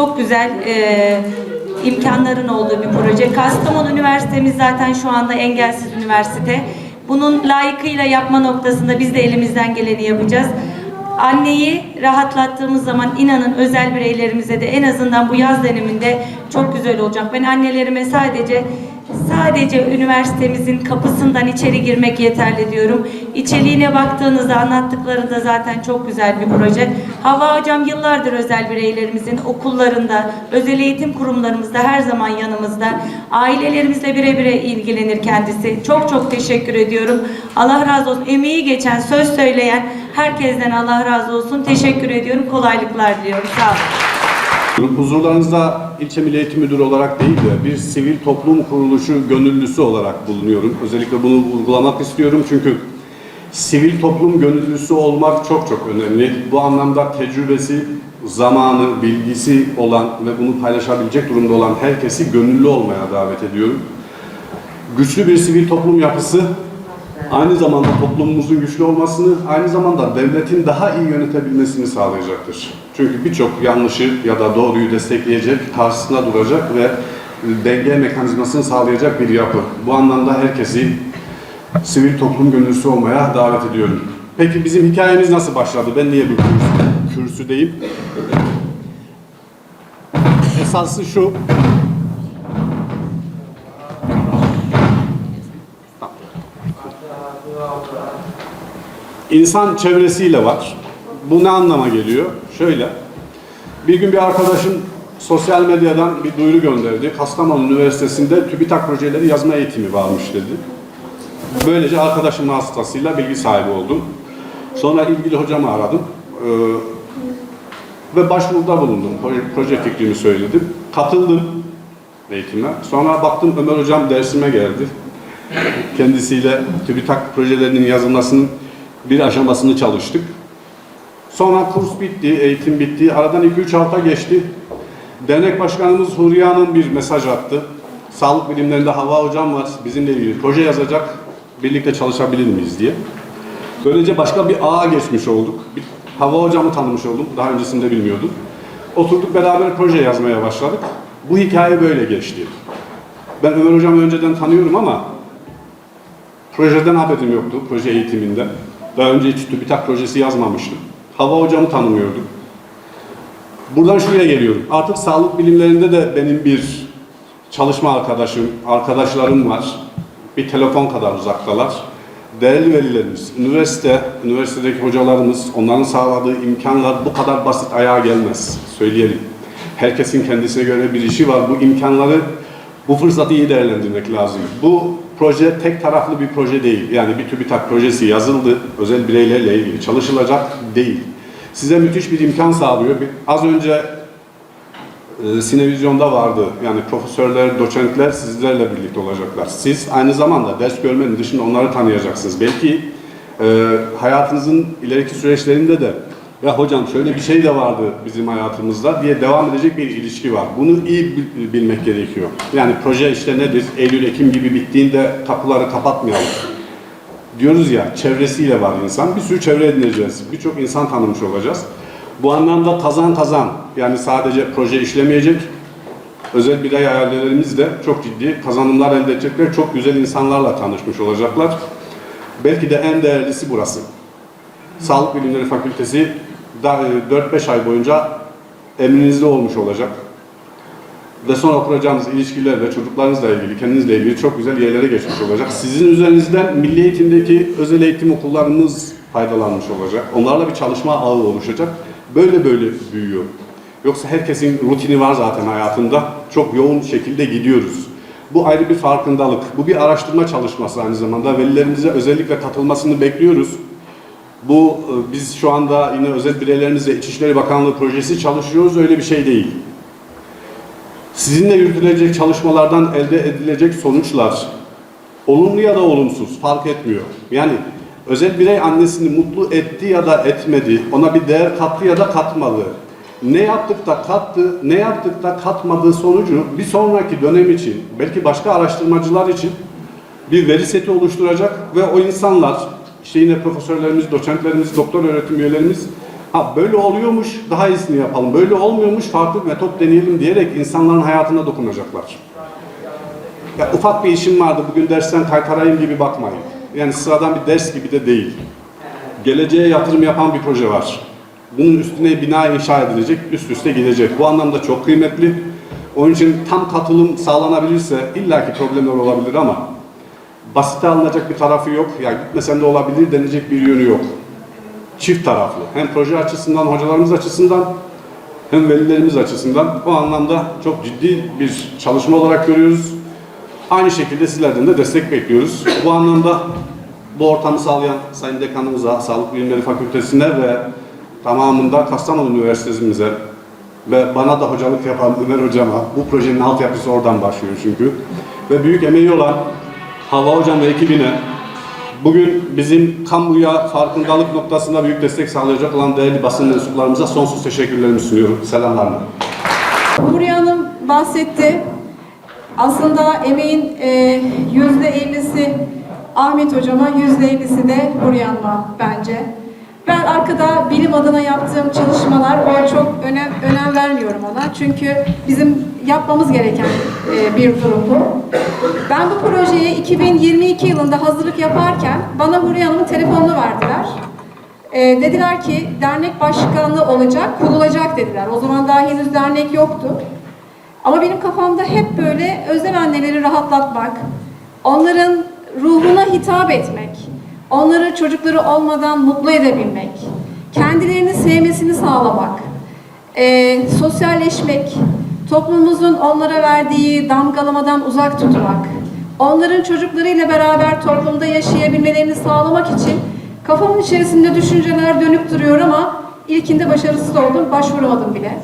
çok güzel e, imkanların olduğu bir proje. Kastamonu Üniversitemiz zaten şu anda engelsiz üniversite. Bunun layıkıyla yapma noktasında biz de elimizden geleni yapacağız. Anneyi rahatlattığımız zaman inanın özel bireylerimize de en azından bu yaz döneminde çok güzel olacak. Ben annelerime sadece sadece üniversitemizin kapısından içeri girmek yeterli diyorum. İçeriğine baktığınızda anlattıklarında zaten çok güzel bir proje. Hava Hocam yıllardır özel bireylerimizin okullarında, özel eğitim kurumlarımızda her zaman yanımızda. Ailelerimizle birebir ilgilenir kendisi. Çok çok teşekkür ediyorum. Allah razı olsun. Emeği geçen, söz söyleyen herkesten Allah razı olsun. Teşekkür ediyorum. Kolaylıklar diliyorum. Sağ olun. Huzurlarınızda ilçe milli eğitim müdürü olarak değil de bir sivil toplum kuruluşu gönüllüsü olarak bulunuyorum. Özellikle bunu vurgulamak istiyorum çünkü sivil toplum gönüllüsü olmak çok çok önemli. Bu anlamda tecrübesi, zamanı, bilgisi olan ve bunu paylaşabilecek durumda olan herkesi gönüllü olmaya davet ediyorum. Güçlü bir sivil toplum yapısı aynı zamanda toplumumuzun güçlü olmasını, aynı zamanda devletin daha iyi yönetebilmesini sağlayacaktır. Çünkü birçok yanlışı ya da doğruyu destekleyecek, karşısında duracak ve denge mekanizmasını sağlayacak bir yapı. Bu anlamda herkesi sivil toplum gönüllüsü olmaya davet ediyorum. Peki bizim hikayemiz nasıl başladı? Ben niye kürsü- kürsüdeyim? Esası şu, İnsan çevresiyle var. Bu ne anlama geliyor? Şöyle. Bir gün bir arkadaşım sosyal medyadan bir duyuru gönderdi. Kastamonu Üniversitesi'nde TÜBİTAK projeleri yazma eğitimi varmış dedi. Böylece arkadaşım vasıtasıyla bilgi sahibi oldum. Sonra ilgili hocamı aradım. Ee, ve başvuruda bulundum. Proje fikrimi söyledim. Katıldım eğitime. Sonra baktım Ömer hocam dersime geldi. Kendisiyle TÜBİTAK projelerinin yazılmasının bir aşamasını çalıştık. Sonra kurs bitti, eğitim bitti. Aradan 2-3 hafta geçti. Dernek başkanımız Huriye Hanım bir mesaj attı. Sağlık bilimlerinde Hava hocam var, bizimle ilgili proje yazacak. Birlikte çalışabilir miyiz diye. Böylece başka bir ağa geçmiş olduk. Bir Hava hocamı tanımış oldum. Daha öncesinde bilmiyordum. Oturduk beraber proje yazmaya başladık. Bu hikaye böyle geçti. Ben Ömer hocamı önceden tanıyorum ama projeden haberim yoktu, proje eğitiminden. Daha önce hiç TÜBİTAK projesi yazmamıştım. Hava hocamı tanımıyordum. Buradan şuraya geliyorum. Artık sağlık bilimlerinde de benim bir çalışma arkadaşım, arkadaşlarım var. Bir telefon kadar uzaktalar. Değerli velilerimiz, üniversite, üniversitedeki hocalarımız, onların sağladığı imkanlar bu kadar basit ayağa gelmez. Söyleyelim. Herkesin kendisine göre bir işi var. Bu imkanları, bu fırsatı iyi değerlendirmek lazım. Bu proje tek taraflı bir proje değil. Yani bir TÜBİTAK projesi yazıldı, özel bireylerle ilgili çalışılacak değil. Size müthiş bir imkan sağlıyor. Az önce Sinevizyon'da vardı. Yani profesörler, doçentler sizlerle birlikte olacaklar. Siz aynı zamanda ders görmenin dışında onları tanıyacaksınız. Belki e, hayatınızın ileriki süreçlerinde de ya hocam şöyle bir şey de vardı bizim hayatımızda diye devam edecek bir ilişki var. Bunu iyi bil- bilmek gerekiyor. Yani proje işte nedir? Eylül, Ekim gibi bittiğinde kapıları kapatmayalım. Diyoruz ya çevresiyle var insan. Bir sürü çevre edineceğiz. Birçok insan tanımış olacağız. Bu anlamda kazan kazan yani sadece proje işlemeyecek. Özel birey ailelerimiz de çok ciddi kazanımlar elde edecekler. Çok güzel insanlarla tanışmış olacaklar. Belki de en değerlisi burası. Sağlık Bilimleri Fakültesi da- e, 4-5 ay boyunca emrinizde olmuş olacak. Ve sonra kuracağınız ilişkilerle, çocuklarınızla ilgili, kendinizle ilgili çok güzel yerlere geçmiş olacak. Sizin üzerinizden milli eğitimdeki özel eğitim okullarımız faydalanmış olacak. Onlarla bir çalışma ağı oluşacak. Böyle böyle büyüyor. Yoksa herkesin rutini var zaten hayatında. Çok yoğun şekilde gidiyoruz. Bu ayrı bir farkındalık. Bu bir araştırma çalışması aynı zamanda. Velilerimize özellikle katılmasını bekliyoruz. Bu e, biz şu anda yine özel bireylerimizle İçişleri Bakanlığı projesi çalışıyoruz. Öyle bir şey değil. Sizinle yürütülecek çalışmalardan elde edilecek sonuçlar olumlu ya da olumsuz fark etmiyor. Yani özel birey annesini mutlu etti ya da etmedi, ona bir değer kattı ya da katmadı. Ne yaptık da kattı, ne yaptık da katmadığı sonucu bir sonraki dönem için, belki başka araştırmacılar için bir veri seti oluşturacak ve o insanlar, işte yine profesörlerimiz, doçentlerimiz, doktor öğretim üyelerimiz Ha böyle oluyormuş, daha iyisini yapalım. Böyle olmuyormuş, farklı metot deneyelim diyerek insanların hayatına dokunacaklar. Ya ufak bir işim vardı, bugün dersten kaytarayım gibi bakmayın. Yani sıradan bir ders gibi de değil. Geleceğe yatırım yapan bir proje var. Bunun üstüne bina inşa edilecek, üst üste gidecek. Bu anlamda çok kıymetli. Onun için tam katılım sağlanabilirse illaki problemler olabilir ama basite alınacak bir tarafı yok. Ya gitmesen de olabilir denecek bir yönü yok. Çift taraflı. Hem proje açısından, hocalarımız açısından hem velilerimiz açısından bu anlamda çok ciddi bir çalışma olarak görüyoruz. Aynı şekilde sizlerden de destek bekliyoruz. Bu anlamda bu ortamı sağlayan Sayın Dekanımıza, Sağlık Bilimleri Fakültesi'ne ve tamamında Kastamonu Üniversitesi'mize ve bana da hocalık yapan Ömer Hocama, bu projenin altyapısı oradan başlıyor çünkü. Ve büyük emeği olan Hava Hocam ve ekibine bugün bizim kamuya farkındalık noktasında büyük destek sağlayacak olan değerli basın mensuplarımıza sonsuz teşekkürlerimi sunuyorum. Selamlarla. Nuriye Hanım bahsetti. Aslında emeğin e, yüzde ellisi Ahmet Hocama, yüzde ellisi de Nuriye Hanım'a bence. Ben arkada bilim adına yaptığım çalışmalar, o çok önem, önem vermiyorum ona. Çünkü bizim yapmamız gereken e, bir durum bu. Ben bu projeye 2022 yılında hazırlık yaparken bana Nuriye Hanım'ın telefonunu verdiler. E, dediler ki dernek başkanlığı olacak, kurulacak dediler. O zaman daha henüz dernek yoktu. Ama benim kafamda hep böyle özel anneleri rahatlatmak, onların ruhuna hitap etmek, onları çocukları olmadan mutlu edebilmek, kendilerini sevmesini sağlamak, e, sosyalleşmek, toplumumuzun onlara verdiği damgalamadan uzak tutmak, onların çocuklarıyla beraber toplumda yaşayabilmelerini sağlamak için kafamın içerisinde düşünceler dönüp duruyor ama ilkinde başarısız oldum, başvuramadım bile.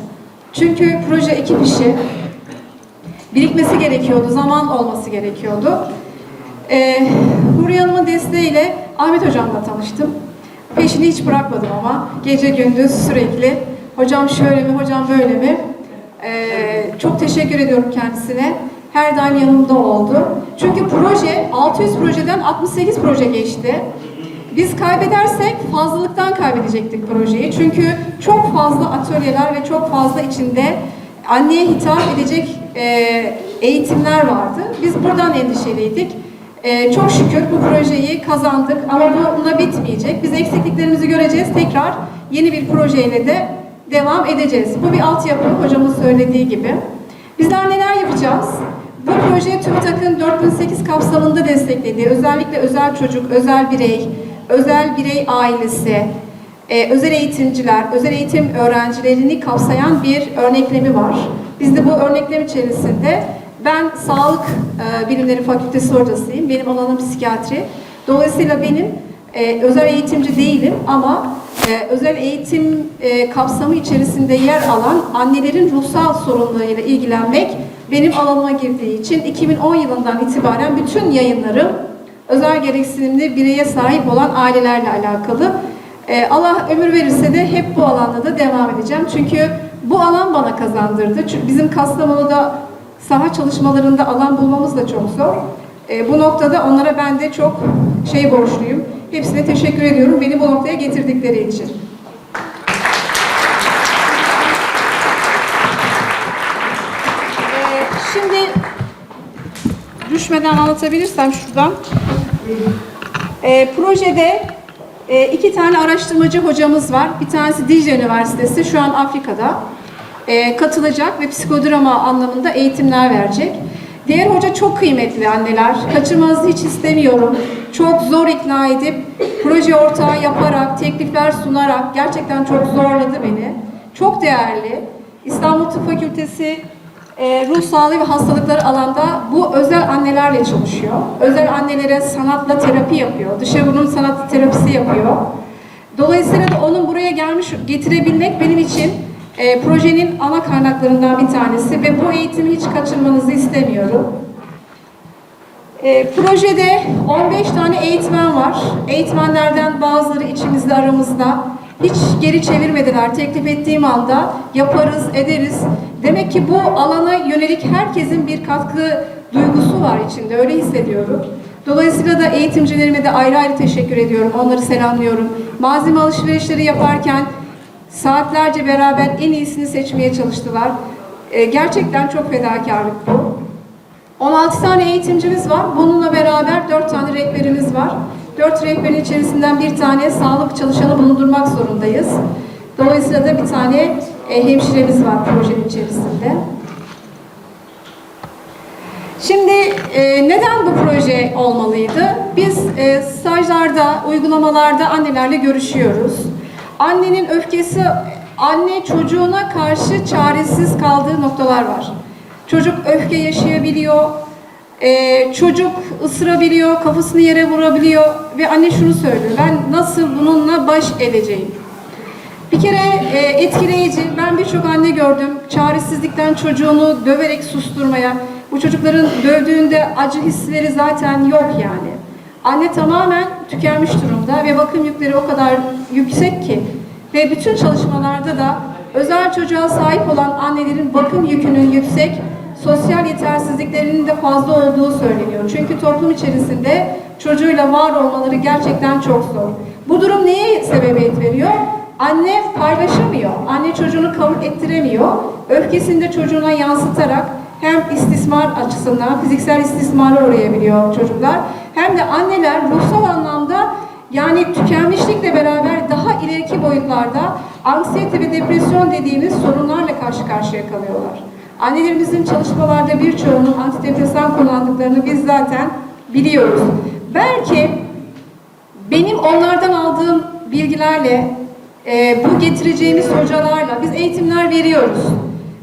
Çünkü proje ekip işi, birikmesi gerekiyordu, zaman olması gerekiyordu. Ee, Huriye Hanım'ın desteğiyle Ahmet Hocam'la tanıştım. Peşini hiç bırakmadım ama gece gündüz sürekli hocam şöyle mi, hocam böyle mi? Ee, çok teşekkür ediyorum kendisine. Her daim yanımda oldu. Çünkü proje 600 projeden 68 proje geçti. Biz kaybedersek fazlalıktan kaybedecektik projeyi. Çünkü çok fazla atölyeler ve çok fazla içinde anneye hitap edecek e, eğitimler vardı. Biz buradan endişeliydik. E, çok şükür bu projeyi kazandık ama bu buna bitmeyecek. Biz eksikliklerimizi göreceğiz. Tekrar yeni bir projeyle de devam edeceğiz. Bu bir altyapı hocamın söylediği gibi. Bizler neler yapacağız? Bu proje TÜBİTAK'ın 4008 kapsamında desteklediği özellikle özel çocuk, özel birey, özel birey ailesi, e, özel eğitimciler, özel eğitim öğrencilerini kapsayan bir örneklemi var. Biz de bu örneklem içerisinde ben Sağlık e, Bilimleri Fakültesi hocasıyım. Benim alanım psikiyatri. Dolayısıyla benim e, özel eğitimci değilim ama e, özel eğitim e, kapsamı içerisinde yer alan annelerin ruhsal sorunlarıyla ilgilenmek benim alanıma girdiği için 2010 yılından itibaren bütün yayınlarım özel gereksinimli bireye sahip olan ailelerle alakalı. Ee, Allah ömür verirse de hep bu alanda da devam edeceğim. Çünkü bu alan bana kazandırdı. Çünkü bizim Kastamonu'da saha çalışmalarında alan bulmamız da çok zor. Ee, bu noktada onlara ben de çok şey borçluyum. Hepsine teşekkür ediyorum beni bu noktaya getirdikleri için. Ee, şimdi düşmeden anlatabilirsem şuradan. Ee, projede e, iki tane araştırmacı hocamız var. Bir tanesi Dicle Üniversitesi, şu an Afrika'da. Ee, katılacak ve psikodrama anlamında eğitimler verecek. Diğer hoca çok kıymetli anneler. Kaçırmanızı hiç istemiyorum. Çok zor ikna edip, proje ortağı yaparak, teklifler sunarak gerçekten çok zorladı beni. Çok değerli. İstanbul Tıp Fakültesi e, ruh sağlığı ve hastalıkları alanda bu özel annelerle çalışıyor. Özel annelere sanatla terapi yapıyor. Dışarının sanat terapisi yapıyor. Dolayısıyla da onun buraya gelmiş getirebilmek benim için e, projenin ana kaynaklarından bir tanesi ve bu eğitimi hiç kaçırmanızı istemiyorum. E, projede 15 tane eğitmen var. Eğitmenlerden bazıları içimizde aramızda. Hiç geri çevirmediler. Teklif ettiğim anda yaparız, ederiz. Demek ki bu alana yönelik herkesin bir katkı duygusu var içinde. Öyle hissediyorum. Dolayısıyla da eğitimcilerime de ayrı ayrı teşekkür ediyorum. Onları selamlıyorum. Malzeme alışverişleri yaparken Saatlerce beraber en iyisini seçmeye çalıştılar. E, gerçekten çok fedakarlık bu. 16 tane eğitimcimiz var. Bununla beraber 4 tane rehberimiz var. 4 rehberin içerisinden bir tane sağlık çalışanı bulundurmak zorundayız. Dolayısıyla da bir tane e, hemşiremiz var projenin içerisinde. Şimdi e, neden bu proje olmalıydı? Biz e, stajlarda, uygulamalarda annelerle görüşüyoruz. Annenin öfkesi, anne çocuğuna karşı çaresiz kaldığı noktalar var. Çocuk öfke yaşayabiliyor, e, çocuk ısırabiliyor, kafasını yere vurabiliyor ve anne şunu söylüyor, ben nasıl bununla baş edeceğim? Bir kere e, etkileyici, ben birçok anne gördüm, çaresizlikten çocuğunu döverek susturmaya, bu çocukların dövdüğünde acı hisleri zaten yok yani. Anne tamamen tükenmiş durumda ve bakım yükleri o kadar yüksek ki ve bütün çalışmalarda da özel çocuğa sahip olan annelerin bakım yükünün yüksek, sosyal yetersizliklerinin de fazla olduğu söyleniyor. Çünkü toplum içerisinde çocuğuyla var olmaları gerçekten çok zor. Bu durum neye sebebiyet veriyor? Anne paylaşamıyor, anne çocuğunu kabul ettiremiyor. Öfkesini de çocuğuna yansıtarak hem istismar açısından fiziksel istismara uğrayabiliyor çocuklar. Hem de anneler ruhsal anlamda yani tükenmişlikle beraber daha ileriki boyutlarda anksiyete ve depresyon dediğimiz sorunlarla karşı karşıya kalıyorlar. Annelerimizin çalışmalarda birçoğunun antidepresan kullandıklarını biz zaten biliyoruz. Belki benim onlardan aldığım bilgilerle, e, bu getireceğimiz hocalarla biz eğitimler veriyoruz.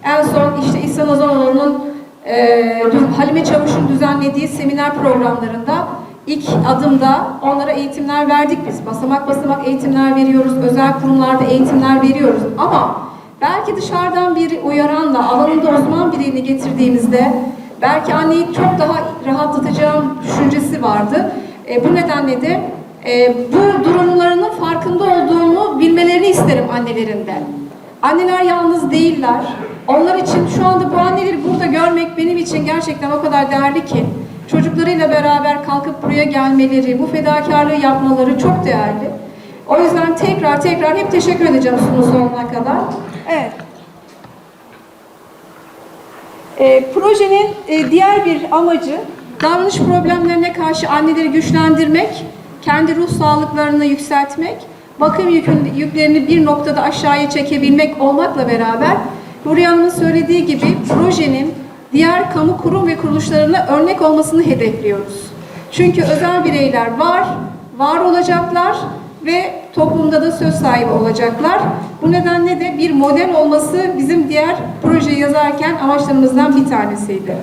En son işte İhsan Ozanoğlu'nun e, Halime Çavuş'un düzenlediği seminer programlarında ilk adımda onlara eğitimler verdik biz. Basamak basamak eğitimler veriyoruz, özel kurumlarda eğitimler veriyoruz. Ama belki dışarıdan bir uyaranla, alanında uzman birini getirdiğimizde belki anneyi çok daha rahatlatacağım düşüncesi vardı. E, bu nedenle de e, bu durumlarının farkında olduğunu bilmelerini isterim annelerinden. Anneler yalnız değiller. Onlar için şu anda bu anneleri burada görmek benim için gerçekten o kadar değerli ki çocuklarıyla beraber kalkıp buraya gelmeleri, bu fedakarlığı yapmaları çok değerli. O yüzden tekrar tekrar hep teşekkür edeceğim sunu sonuna kadar. Evet. E, projenin e, diğer bir amacı davranış problemlerine karşı anneleri güçlendirmek, kendi ruh sağlıklarını yükseltmek, bakım yükün, yüklerini bir noktada aşağıya çekebilmek olmakla beraber Huriye söylediği gibi projenin diğer kamu kurum ve kuruluşlarına örnek olmasını hedefliyoruz. Çünkü özel bireyler var, var olacaklar ve toplumda da söz sahibi olacaklar. Bu nedenle de bir model olması bizim diğer projeyi yazarken amaçlarımızdan bir tanesiydi.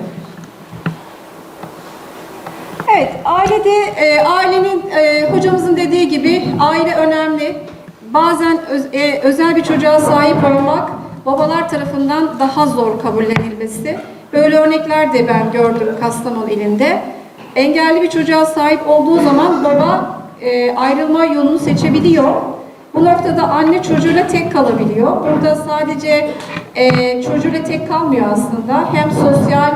Evet, ailede e, ailenin e, hocamızın dediği gibi aile önemli. Bazen öz- e, özel bir çocuğa sahip olmak babalar tarafından daha zor kabullenilmesi. Böyle örnekler de ben gördüm Kastamonu ilinde. Engelli bir çocuğa sahip olduğu zaman baba e, ayrılma yolunu seçebiliyor. Bu noktada anne çocuğuyla tek kalabiliyor. Burada sadece e, çocuğuyla tek kalmıyor aslında. Hem sosyal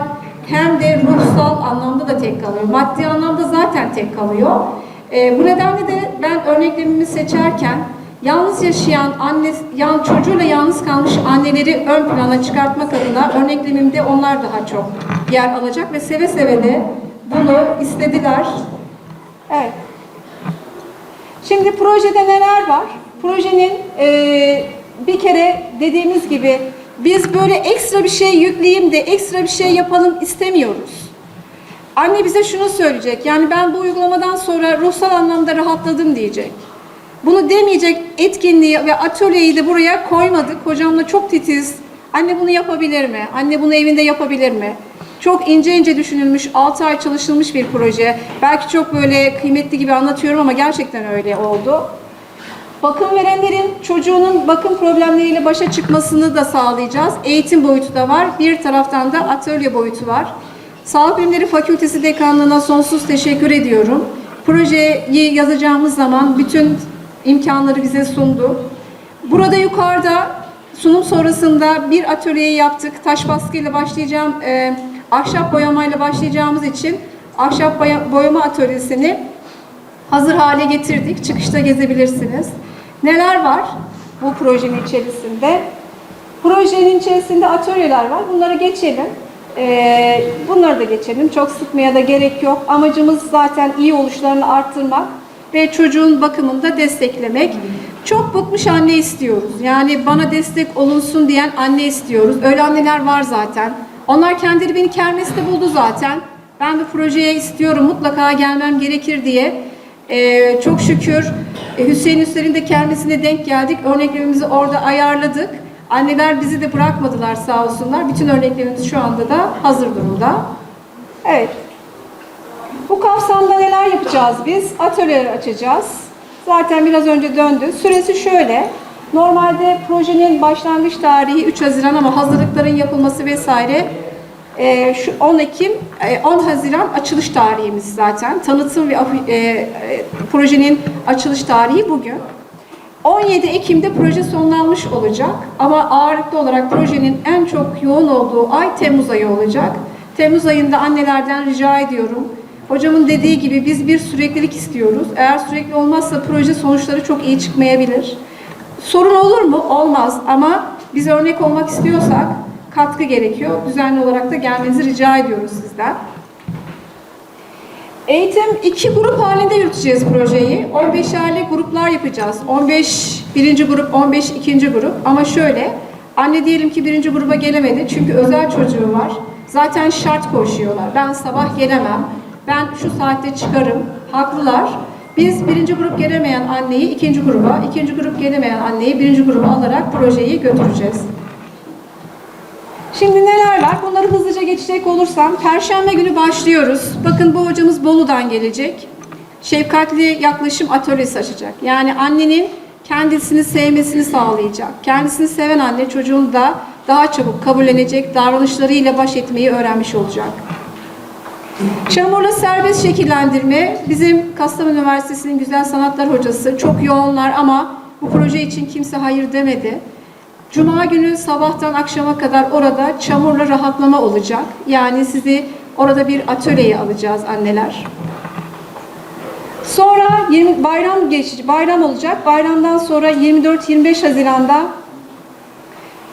hem de ruhsal anlamda da tek kalıyor. Maddi anlamda zaten tek kalıyor. E, bu nedenle de ben örneklemimi seçerken yalnız yaşayan anne, yan, çocuğuyla yalnız kalmış anneleri ön plana çıkartmak adına örneklemimde onlar daha çok yer alacak ve seve seve de bunu istediler. Evet. Şimdi projede neler var? Projenin eee, bir kere dediğimiz gibi biz böyle ekstra bir şey yükleyeyim de ekstra bir şey yapalım istemiyoruz. Anne bize şunu söyleyecek. Yani ben bu uygulamadan sonra ruhsal anlamda rahatladım diyecek. Bunu demeyecek etkinliği ve atölyeyi de buraya koymadık. Hocamla çok titiz. Anne bunu yapabilir mi? Anne bunu evinde yapabilir mi? Çok ince ince düşünülmüş, 6 ay çalışılmış bir proje. Belki çok böyle kıymetli gibi anlatıyorum ama gerçekten öyle oldu. Bakım verenlerin çocuğunun bakım problemleriyle başa çıkmasını da sağlayacağız. Eğitim boyutu da var. Bir taraftan da atölye boyutu var. Sağlık Bilimleri Fakültesi Dekanlığı'na sonsuz teşekkür ediyorum. Projeyi yazacağımız zaman bütün imkanları bize sundu. Burada yukarıda sunum sonrasında bir atölyeyi yaptık. Taş baskıyla başlayacağım, e, ahşap boyamayla başlayacağımız için ahşap boya- boyama atölyesini hazır hale getirdik. Çıkışta gezebilirsiniz. Neler var? bu projenin içerisinde. Projenin içerisinde atölyeler var. Bunları geçelim. Ee, bunları da geçelim. Çok sıkmaya da gerek yok. Amacımız zaten iyi oluşlarını arttırmak ve çocuğun bakımını da desteklemek. Çok bıkmış anne istiyoruz. Yani bana destek olunsun diyen anne istiyoruz. Öyle anneler var zaten. Onlar kendileri beni kermeste buldu zaten. Ben bu projeye istiyorum, mutlaka gelmem gerekir diye. Ee, çok şükür e, Hüseyin Üster'in de kermesine denk geldik. Örneklerimizi orada ayarladık. Anneler bizi de bırakmadılar sağ olsunlar. Bütün örneklerimiz şu anda da hazır durumda. Evet. Bu kapsamda neler yapacağız biz? Atölyeler açacağız. Zaten biraz önce döndü. Süresi şöyle. Normalde projenin başlangıç tarihi 3 Haziran ama hazırlıkların yapılması vesaire e, şu 10 Ekim, e, 10 Haziran açılış tarihimiz zaten. Tanıtım ve e, e, projenin açılış tarihi bugün. 17 Ekim'de proje sonlanmış olacak ama ağırlıklı olarak projenin en çok yoğun olduğu ay Temmuz ayı olacak. Temmuz ayında annelerden rica ediyorum. Hocamın dediği gibi biz bir süreklilik istiyoruz. Eğer sürekli olmazsa proje sonuçları çok iyi çıkmayabilir. Sorun olur mu? Olmaz ama biz örnek olmak istiyorsak katkı gerekiyor. Düzenli olarak da gelmenizi rica ediyoruz sizden. Eğitim iki grup halinde yürüteceğiz projeyi. 15'erli gruplar yapacağız. 15 birinci grup, 15 ikinci grup. Ama şöyle, anne diyelim ki birinci gruba gelemedi çünkü özel çocuğu var. Zaten şart koşuyorlar. Ben sabah gelemem, ben şu saatte çıkarım. Haklılar. Biz birinci grup gelemeyen anneyi ikinci gruba, ikinci grup gelemeyen anneyi birinci gruba alarak projeyi götüreceğiz. Şimdi neler var? Bunları hızlıca geçecek olursam, Perşembe günü başlıyoruz. Bakın bu hocamız Bolu'dan gelecek. Şefkatli yaklaşım atölyesi açacak. Yani annenin kendisini sevmesini sağlayacak. Kendisini seven anne çocuğunu da daha çabuk kabullenecek, davranışlarıyla baş etmeyi öğrenmiş olacak. Çamurla serbest şekillendirme bizim Kastamonu Üniversitesi'nin güzel sanatlar hocası. Çok yoğunlar ama bu proje için kimse hayır demedi. Cuma günü sabahtan akşama kadar orada çamurla rahatlama olacak. Yani sizi orada bir atölyeye alacağız anneler. Sonra 20 bayram geçici bayram olacak. Bayramdan sonra 24-25 Haziran'da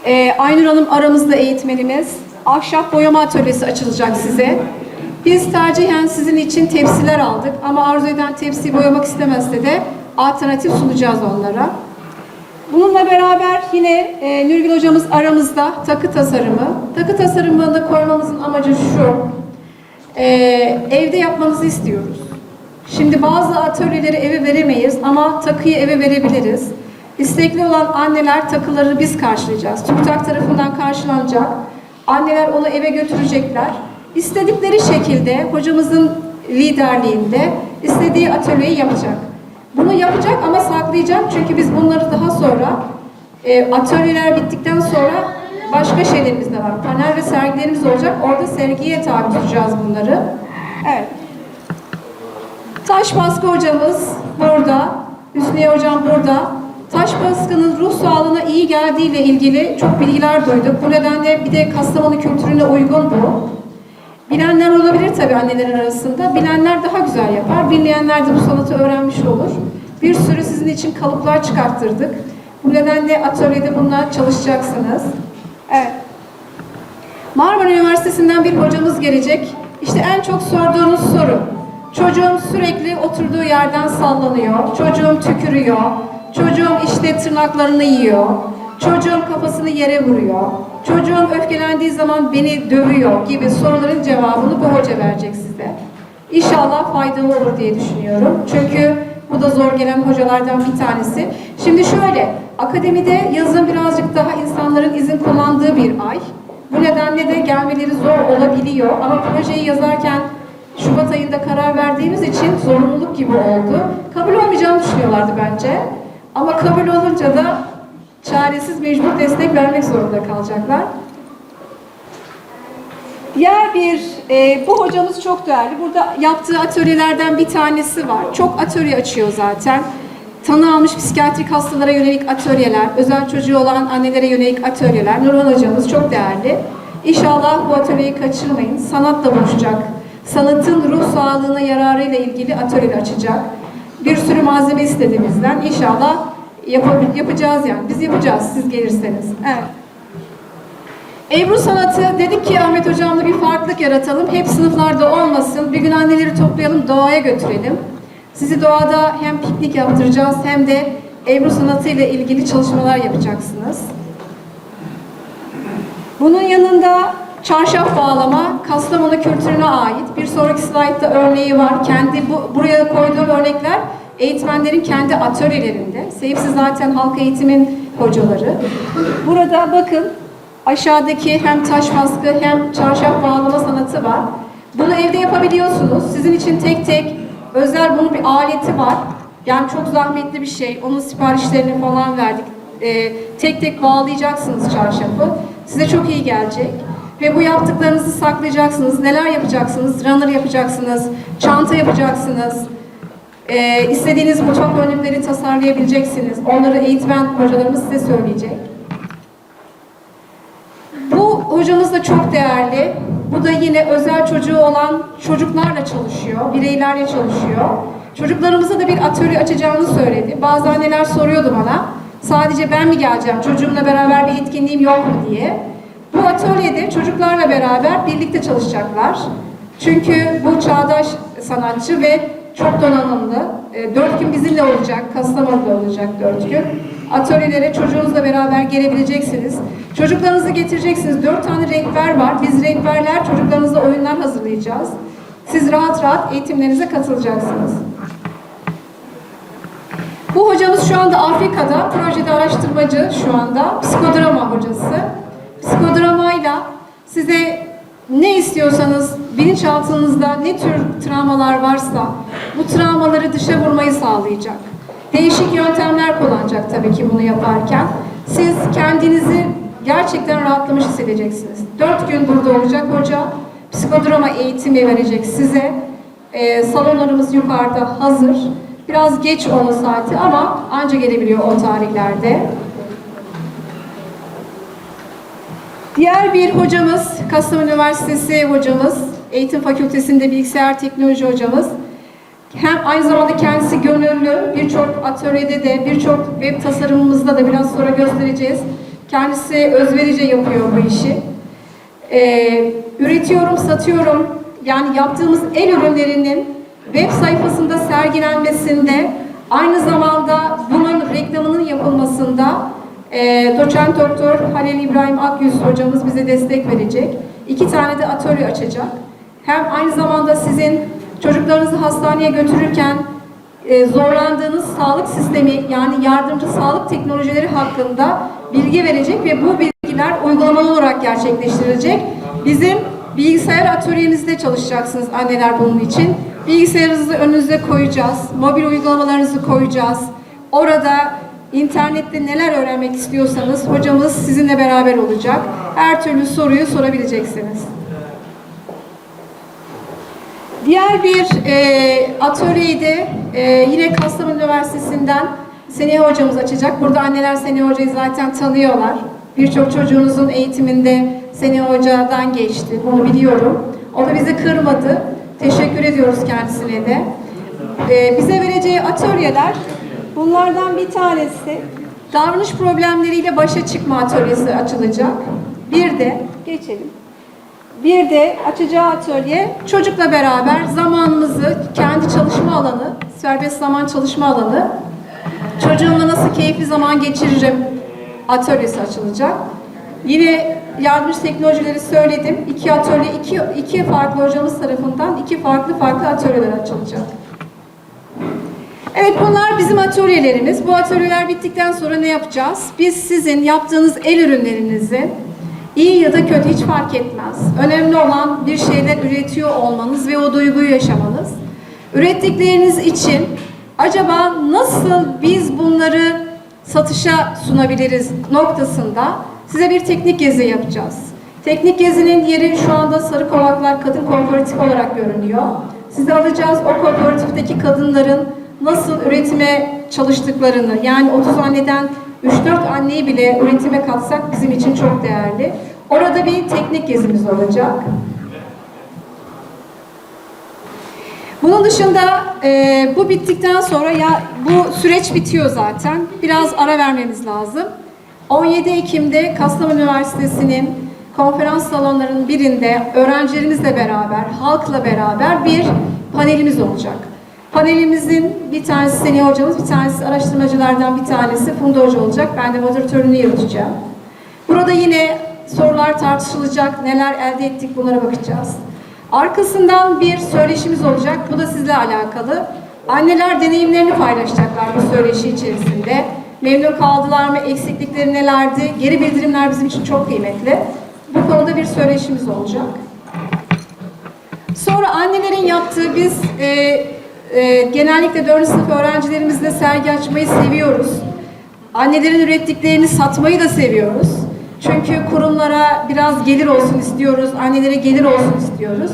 e, Aynur Hanım aramızda eğitmenimiz. Ahşap boyama atölyesi açılacak size. Biz tercihen sizin için tepsiler aldık ama arzu eden tepsiyi boyamak istemezse de alternatif sunacağız onlara. Bununla beraber yine e, Nurgül hocamız aramızda takı tasarımı. Takı tasarımını koymamızın amacı şu. e, evde yapmanızı istiyoruz. Şimdi bazı atölyeleri eve veremeyiz ama takıyı eve verebiliriz. İstekli olan anneler takıları biz karşılayacağız. TÜBİTAK tarafından karşılanacak. Anneler onu eve götürecekler. İstedikleri şekilde hocamızın liderliğinde istediği atölyeyi yapacak. Bunu yapacak ama saklayacak çünkü biz bunları daha sonra e, atölyeler bittikten sonra başka şeylerimiz de var. Panel ve sergilerimiz olacak. Orada sergiye tabi tutacağız bunları. Evet. Taş baskı hocamız burada. Hüsniye hocam burada. Taş baskının ruh sağlığına iyi geldiğiyle ilgili çok bilgiler duyduk. Bu nedenle bir de Kastamonu kültürüne uygun bu. Bilenler olabilir tabii annelerin arasında. Bilenler daha güzel yapar. Bilmeyenler de bu sanatı öğrenmiş olur. Bir sürü sizin için kalıplar çıkarttırdık. Bu nedenle atölyede bununla çalışacaksınız. Evet. Marmara Üniversitesi'nden bir hocamız gelecek. İşte en çok sorduğunuz soru. Çocuğum sürekli oturduğu yerden sallanıyor. Çocuğum tükürüyor. Çocuğum işte tırnaklarını yiyor. Çocuğum kafasını yere vuruyor. Çocuğum öfkelendiği zaman beni dövüyor gibi soruların cevabını bu hoca verecek size. İnşallah faydalı olur diye düşünüyorum. Çünkü bu da zor gelen hocalardan bir tanesi. Şimdi şöyle, akademide yazın birazcık daha insanların izin kullandığı bir ay. Bu nedenle de gelmeleri zor olabiliyor. Ama projeyi yazarken Şubat ayında karar verdiğimiz için zorunluluk gibi oldu. Kabul olmayacağını düşünüyorlardı bence. Ama kabul olunca da çaresiz mecbur destek vermek zorunda kalacaklar. Diğer bir, e, bu hocamız çok değerli. Burada yaptığı atölyelerden bir tanesi var. Çok atölye açıyor zaten. Tanı almış psikiyatrik hastalara yönelik atölyeler, özel çocuğu olan annelere yönelik atölyeler. Nurhan hocamız çok değerli. İnşallah bu atölyeyi kaçırmayın. Sanatla buluşacak. Sanatın ruh sağlığına yararıyla ilgili atölye açacak. Bir sürü malzeme istedi bizden. İnşallah Yap- yapacağız yani. Biz yapacağız siz gelirseniz. Evet. Ebru sanatı dedik ki Ahmet hocamla bir farklılık yaratalım. Hep sınıflarda olmasın. Bir gün anneleri toplayalım, doğaya götürelim. Sizi doğada hem piknik yaptıracağız hem de Ebru sanatı ile ilgili çalışmalar yapacaksınız. Bunun yanında çarşaf bağlama Kastamonu kültürüne ait. Bir sonraki slaytta örneği var. Kendi bu, buraya koyduğum örnekler eğitmenlerin kendi atölyelerinde. Hepsi zaten halk eğitimin hocaları. Burada bakın aşağıdaki hem taş baskı hem çarşaf bağlama sanatı var. Bunu evde yapabiliyorsunuz. Sizin için tek tek özel bunun bir aleti var. Yani çok zahmetli bir şey. Onun siparişlerini falan verdik. Ee, tek tek bağlayacaksınız çarşafı. Size çok iyi gelecek. Ve bu yaptıklarınızı saklayacaksınız. Neler yapacaksınız? Runner yapacaksınız, çanta yapacaksınız. Ee, istediğiniz mutfak önlükleri tasarlayabileceksiniz. Onları eğitmen hocalarımız size söyleyecek. Bu hocamız da çok değerli. Bu da yine özel çocuğu olan çocuklarla çalışıyor, bireylerle çalışıyor. Çocuklarımıza da bir atölye açacağını söyledi. Bazı anneler soruyordu bana, sadece ben mi geleceğim, çocuğumla beraber bir etkinliğim yok mu diye. Bu atölyede çocuklarla beraber birlikte çalışacaklar. Çünkü bu çağdaş sanatçı ve çok donanımlı. E, Dört gün bizimle olacak, Kastamonu'da olacak dört gün. Atölyelere çocuğunuzla beraber gelebileceksiniz. Çocuklarınızı getireceksiniz. Dört tane rehber var. Biz rehberler çocuklarınızla oyunlar hazırlayacağız. Siz rahat rahat eğitimlerinize katılacaksınız. Bu hocamız şu anda Afrika'da, projede araştırmacı şu anda, psikodrama hocası. Psikodramayla size ne istiyorsanız, bilinçaltınızda ne tür travmalar varsa bu travmaları dışa vurmayı sağlayacak. Değişik yöntemler kullanacak tabii ki bunu yaparken. Siz kendinizi gerçekten rahatlamış hissedeceksiniz. Dört gün burada olacak hoca, psikodrama eğitimi verecek size. Ee, salonlarımız yukarıda hazır. Biraz geç olma saati ama anca gelebiliyor o tarihlerde. Diğer bir hocamız, Kastamonu Üniversitesi hocamız, Eğitim Fakültesi'nde bilgisayar teknoloji hocamız. Hem aynı zamanda kendisi gönüllü, birçok atölyede de, birçok web tasarımımızda da biraz sonra göstereceğiz. Kendisi özverice yapıyor bu işi. Ee, üretiyorum, satıyorum. Yani yaptığımız el ürünlerinin web sayfasında sergilenmesinde, aynı zamanda bunun reklamının yapılmasında e, doçent doktor Halil İbrahim Akyüz hocamız bize destek verecek. İki tane de atölye açacak. Hem aynı zamanda sizin çocuklarınızı hastaneye götürürken e, zorlandığınız sağlık sistemi yani yardımcı sağlık teknolojileri hakkında bilgi verecek ve bu bilgiler uygulamalı olarak gerçekleştirilecek. Bizim bilgisayar atölyemizde çalışacaksınız anneler bunun için. Bilgisayarınızı önünüze koyacağız, mobil uygulamalarınızı koyacağız. Orada internette neler öğrenmek istiyorsanız hocamız sizinle beraber olacak. Her türlü soruyu sorabileceksiniz. Diğer bir e, atölyeyi de e, yine Kastamonu Üniversitesi'nden Seniha hocamız açacak. Burada anneler Seniha hocayı zaten tanıyorlar. Birçok çocuğunuzun eğitiminde Seniha hocadan geçti. Bunu biliyorum. O da bizi kırmadı. Teşekkür ediyoruz kendisine de. E, bize vereceği atölyeler bunlardan bir tanesi davranış problemleriyle başa çıkma atölyesi açılacak. Bir de geçelim. Bir de açacağı atölye çocukla beraber zamanımızı kendi çalışma alanı, serbest zaman çalışma alanı, çocuğumla nasıl keyifli zaman geçiririm atölyesi açılacak. Yine yardımcı teknolojileri söyledim. İki atölye, iki, iki farklı hocamız tarafından iki farklı farklı atölyeler açılacak. Evet bunlar bizim atölyelerimiz. Bu atölyeler bittikten sonra ne yapacağız? Biz sizin yaptığınız el ürünlerinizi iyi ya da kötü hiç fark etmez. Önemli olan bir şeyler üretiyor olmanız ve o duyguyu yaşamanız. Ürettikleriniz için acaba nasıl biz bunları satışa sunabiliriz noktasında size bir teknik gezi yapacağız. Teknik gezinin yeri şu anda Sarıkovaklar Kadın Kooperatif olarak görünüyor. Sizi alacağız o kooperatifteki kadınların nasıl üretime çalıştıklarını yani 30 anneden 3-4 anneyi bile üretime katsak bizim için çok değerli. Orada bir teknik gezimiz olacak. Bunun dışında e, bu bittikten sonra ya bu süreç bitiyor zaten. Biraz ara vermemiz lazım. 17 Ekim'de Kastamonu Üniversitesi'nin konferans salonlarının birinde öğrencilerimizle beraber, halkla beraber bir panelimiz olacak. Panelimizin bir tanesi Seni hocamız, bir tanesi araştırmacılardan bir tanesi Funda Hoca olacak. Ben de moderatörünü yürüteceğim. Burada yine sorular tartışılacak, neler elde ettik bunlara bakacağız. Arkasından bir söyleşimiz olacak. Bu da sizle alakalı. Anneler deneyimlerini paylaşacaklar bu söyleşi içerisinde. Memnun kaldılar mı? Eksiklikleri nelerdi? Geri bildirimler bizim için çok kıymetli. Bu konuda bir söyleşimiz olacak. Sonra annelerin yaptığı biz e, e, genellikle 4. sınıf öğrencilerimizle sergi açmayı seviyoruz. Annelerin ürettiklerini satmayı da seviyoruz. Çünkü kurumlara biraz gelir olsun istiyoruz, annelere gelir olsun istiyoruz.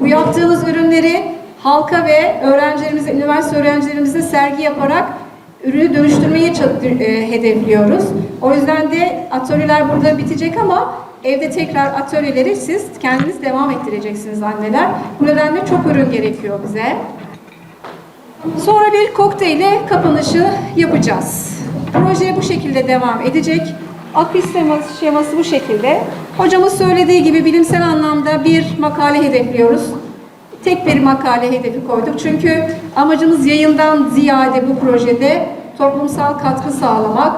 Bu yaptığımız ürünleri halka ve öğrencilerimize, üniversite öğrencilerimize sergi yaparak ürünü dönüştürmeyi e, hedefliyoruz. O yüzden de atölyeler burada bitecek ama evde tekrar atölyeleri siz kendiniz devam ettireceksiniz anneler. Bu nedenle çok ürün gerekiyor bize. Sonra bir kokteyle kapanışı yapacağız. Proje bu şekilde devam edecek. Akış şeması, şeması bu şekilde. Hocamız söylediği gibi bilimsel anlamda bir makale hedefliyoruz. Tek bir makale hedefi koyduk. Çünkü amacımız yayından ziyade bu projede toplumsal katkı sağlamak,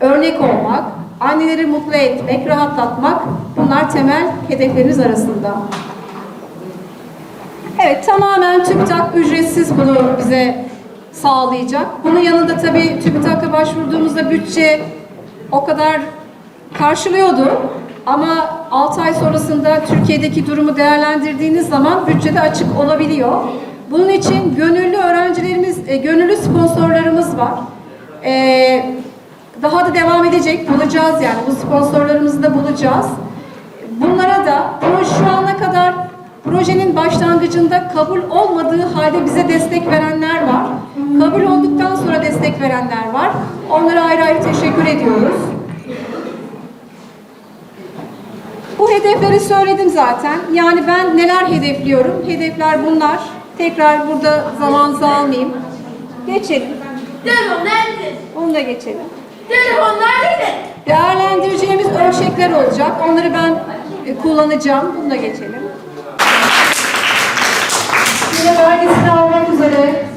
örnek olmak, anneleri mutlu etmek, rahatlatmak bunlar temel hedeflerimiz arasında. Evet, tamamen TÜBİTAK ücretsiz bunu bize sağlayacak. Bunun yanında tabii TÜBİTAK'a başvurduğumuzda bütçe o kadar karşılıyordu. Ama 6 ay sonrasında Türkiye'deki durumu değerlendirdiğiniz zaman bütçede açık olabiliyor. Bunun için gönüllü öğrencilerimiz, e, gönüllü sponsorlarımız var. E, daha da devam edecek, bulacağız yani bu sponsorlarımızı da bulacağız. Bunlara da proje şu ana kadar projenin başlangıcında kabul olmadığı halde bize destek verenler var. Kabul olduktan sonra destek verenler var. Onlara ayrı ayrı teşekkür ediyoruz. Bu hedefleri söyledim zaten. Yani ben neler hedefliyorum? Hedefler bunlar. Tekrar burada zamanınızı almayayım. Geçelim. Telefon nerede? Onu da geçelim. Telefon nerede? Değerlendireceğimiz ölçekler olacak. Onları ben e, kullanacağım. Bunu da geçelim. Yine vergisini almak üzere